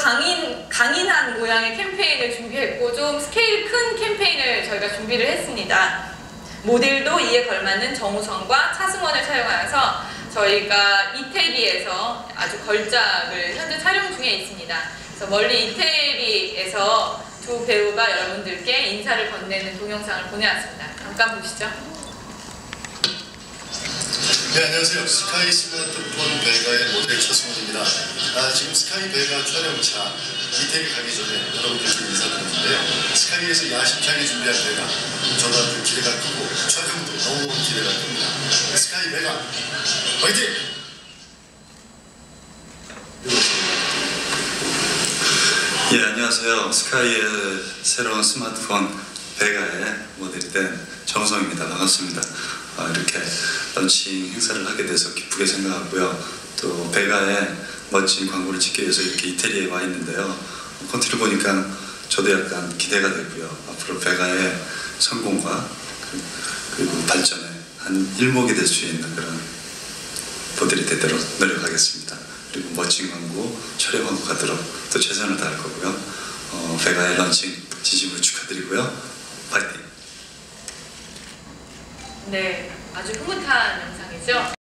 강인, 강인한 모양의 캠페인을 준비했고 좀 스케일 큰 캠페인을 저희가 준비를 했습니다. 모델도 이에 걸맞는 정우성과 차승원을 촬영하여서 저희가 이태리에서 아주 걸작을 현재 촬영 중에 있습니다. 그래서 멀리 이태리에서 두 배우가 여러분들께 인사를 건네는 동영상을 보내왔습니다. 잠깐 보시죠. 네, 안녕하세요. 스카이 스마트폰 벨가의 모델 차승원입니다. 아, 지금 스카이 벨가 촬영차 이태리 가기 전에 여러분들께 인사드리는데요. 스카이에서 야심차게 준비한 벨가 저도 기대가 크고 촬영도 너무 기대가 큽니다. 스카이 벨가 화이팅! 예, 안녕하세요. 스카이의 새로운 스마트폰 베가의 모델이 된 정성입니다. 반갑습니다. 아, 이렇게 런칭 행사를 하게 돼서 기쁘게 생각하고요. 또 베가의 멋진 광고를 찍기 위해서 이렇게 이태리에 와 있는데요. 콘티를 보니까 저도 약간 기대가 되고요. 앞으로 베가의 성공과 그- 그리고 발전에 한 일목이 될 수 있는 그런 모델이 되도록 노력하겠습니다. 그리고 멋진 광고, 촬영 광고 가도록 또 최선을 다할 거고요. 어, 베가의 런칭 진심으로 축하드리고요. 파이팅! 네, 아주 흐뭇한 영상이죠.